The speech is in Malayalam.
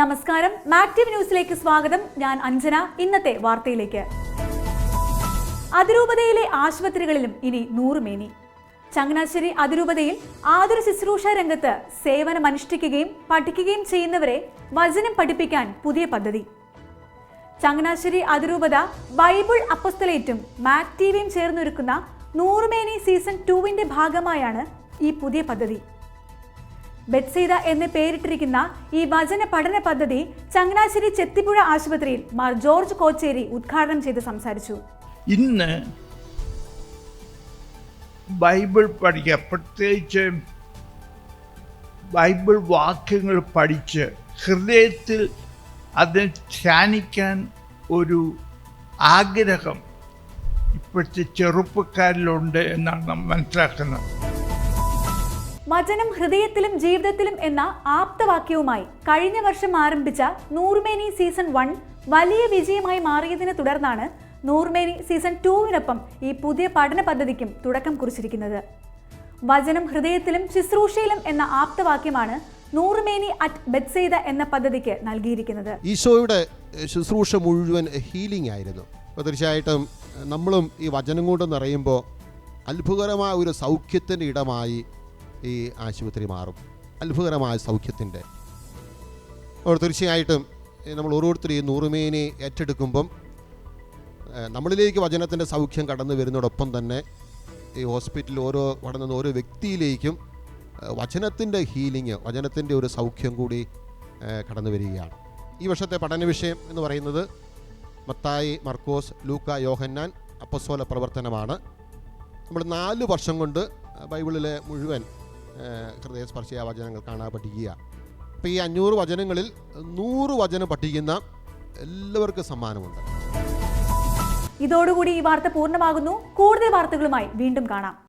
നമസ്കാരം. മാക്റ്റീവ് ന്യൂസിലേക്ക് സ്വാഗതം. ഞാൻ അഞ്ജന. ഇന്നത്തെ വാർത്തയിലേക്ക്. അതിരൂപതയിലെ ആശുപത്രികളിലും ഇനി നൂറുമേനി ചങ്ങനാശ്ശേരി അതിരൂപതയിൽ ആതുര ശുശ്രൂഷ രംഗത്ത് സേവനം അനുഷ്ഠിക്കുകയും പഠിക്കുകയും ചെയ്യുന്നവരെ വചനം പഠിപ്പിക്കാൻ പുതിയ പദ്ധതി. ചങ്ങനാശ്ശേരി അതിരൂപത ബൈബിൾ അപ്പസ്തലേറ്റും മാക് ടിവിയും ചേർന്നൊരുക്കുന്ന നൂറുമേനി സീസൺ ടുവിന്റെ ഭാഗമായാണ് ഈ പുതിയ പദ്ധതി. ബെറ്റ്സീത എന്ന് പേരിട്ടിരിക്കുന്ന ഈ വചന പഠന പദ്ധതി ചങ്ങനാശ്ശേരി ചെത്തിപ്പുഴ ആശുപത്രിയിൽ മാർ ജോർജ് കോച്ചേരി ഉദ്ഘാടനം ചെയ്ത് സംസാരിച്ചു. ഇന്ന് ബൈബിൾ പഠിക്കുക പ്രത്യേകിച്ച് ബൈബിൾ വാക്യങ്ങൾ പഠിച്ച് ഹൃദയത്തിൽ അതിനെ ധ്യാനിക്കാൻ ഒരു ആഗ്രഹം ഇപ്പോഴത്തെ ചെറുപ്പക്കാരിലുണ്ട് എന്നാണ് നാം മനസ്സിലാക്കുന്നത്. വചനം ഹൃദയത്തിലും ജീവിതത്തിലും എന്ന ആപ്തവാക്യവുമായി കഴിഞ്ഞ വർഷം ആരംഭിച്ച നൂർമേനി സീസൺ വൺ വലിയ വിജയമായി മാറിയതിനെ തുടർന്നാണ് നൂർമേനി സീസൺ ടുവിനൊപ്പം ഈ പുതിയ പഠന പദ്ധതിക്കും തുടക്കം കുറിച്ചിരിക്കുന്നത്. വചനം ഹൃദയത്തിലും ശുശ്രൂഷയിലും എന്ന ആപ്തവാക്യമാണ് നൂറുമേനി അറ്റ് ബെത്സൈദ എന്ന പദ്ധതിക്ക് നൽകിയിരിക്കുന്നത്. ഈശോയുടെ ശുശ്രൂഷ മുഴുവൻ ഹീലിംഗ് ആയിരുന്നു. തീർച്ചയായിട്ടും നമ്മളും ഈ വചനം കൊണ്ട് നിറയുമ്പോൾ അത്ഭുതകരമായ ഒരു സൗഖ്യത്തിന്റെ ഇടമായി ഈ ആശുപത്രി മാറും. അത്ഭുതകരമായ സൗഖ്യത്തിന്റെ. അപ്പോൾ തീർച്ചയായിട്ടും നമ്മൾ ഓരോരുത്തരും ഈ നൂറുമേനെ ഏറ്റെടുക്കുമ്പം നമ്മളിലേക്ക് വചനത്തിന്റെ സൗഖ്യം കടന്നു വരുന്നതോടൊപ്പം തന്നെ ഈ ഹോസ്പിറ്റലിൽ ഓരോ കടന്നുന്ന ഓരോ വ്യക്തിയിലേക്കും വചനത്തിന്റെ ഹീലിംഗ് വചനത്തിന്റെ ഒരു സൗഖ്യം കൂടി കടന്നു വരികയാണ്. ഈ വർഷത്തെ പഠന വിഷയം എന്ന് പറയുന്നത് മത്തായി മർക്കോസ് ലൂക്ക യോഹന്നാൻ അപ്പസോല പ്രവർത്തനമാണ് നമ്മൾ നാല് വർഷം കൊണ്ട് ബൈബിളിലെ മുഴുവൻ ഹൃദയസ്പർശിയ വചനങ്ങൾ കാണാൻ പഠിക്കുക. അപ്പോൾ ഈ അഞ്ഞൂറ് വചനങ്ങളിൽ നൂറ് വചനം പഠിക്കുന്ന എല്ലാവർക്കും സമ്മാനമുണ്ട്. ഇതോടുകൂടി ഈ വാർത്ത പൂർണമാകുന്നു. കൂടുതൽ വാർത്തകളുമായി വീണ്ടും കാണാം.